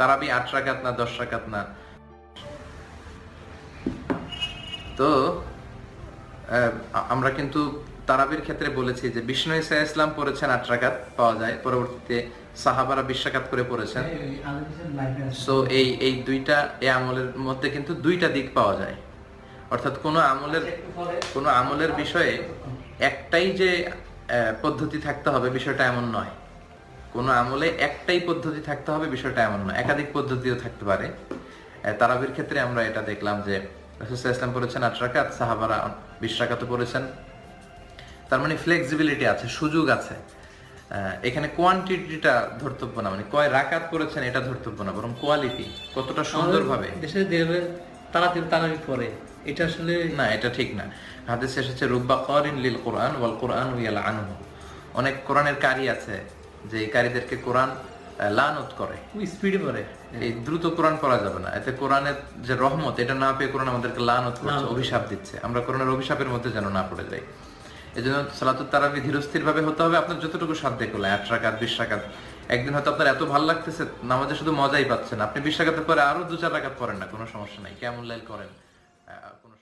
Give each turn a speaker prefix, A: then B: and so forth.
A: তারাবি আট রাকাত না দশ রাকাত না? তো আমরা কিন্তু তারাবির ক্ষেত্রে বলেছি যে বিষ্ণু ইসা ইসলাম পড়েছেন আট রাকাত পাওয়া যায় পরবর্তীতে সাহাবারা বিশ রাকাত করে পড়েছেন। সো এই এই দুইটা এই আমলের মধ্যে কিন্তু দুইটা দিক পাওয়া যায়। অর্থাৎ কোনো আমলের কোনো আমলের বিষয়ে একটাই যে পদ্ধতি থাকতে হবে বিষয়টা এমন নয়। কোনো আমলে একটাই পদ্ধতি থাকতে হবে বিষয়টা এমন নয় একাধিক পদ্ধতিও থাকতে পারে। তারাবির ক্ষেত্রে আমরা এটা দেখলাম যে রাসূল ইসলাম পড়েছেন আট রাকাত সাহাবারা বিশ রাকাতও পড়েছেন। তার মানে ফ্লেক্সিবিলিটি আছে সুযোগ আছে। এখানে কোয়ান্টিটিটা ধর্তব্য না মানে কয় রাকাত করেছেন এটা ধর্তব্য না বরং কোয়ালিটি কতটা সুন্দরভাবে।
B: দেশে দেখবে তাড়াতাড়ি তাড়াতাড়ি পরে এটা আসলে
A: না এটা ঠিক না। হাদিসে এসেছে রুব্বা করিন লিল কোরআন ওয়াল কোরআন ইয়াল আনহু অনেক কোরআনের কারি আছে যে কারীদেরকে কোরআন লানত করে।
B: স্পিডে পরে
A: এই দ্রুত কোরআন পড়া যাবে না। এতে কোরআনের যে রহমত এটা না পেয়ে কোরআন আমাদেরকে লানত করছে অভিশাপ দিচ্ছে। আমরা কোরআনের অভিশাপের মধ্যে যেন না পড়ে যাই। এই জন্য সালাতুত তারাবি ধীরস্থির ভাবে হতে হবে। আপনার যতটুকু সাধ্যে করলে আট রাকাত বিশ রাকাত। একদিন হয়তো আপনার এত ভালো লাগতেছে নামাজে শুধু মজাই পাচ্ছেন আপনি বিশ রাকাতের পরে আরও দু চার রাকাত পড়েন না কোনো সমস্যা নাই। কেমন লাইল করেন কোনো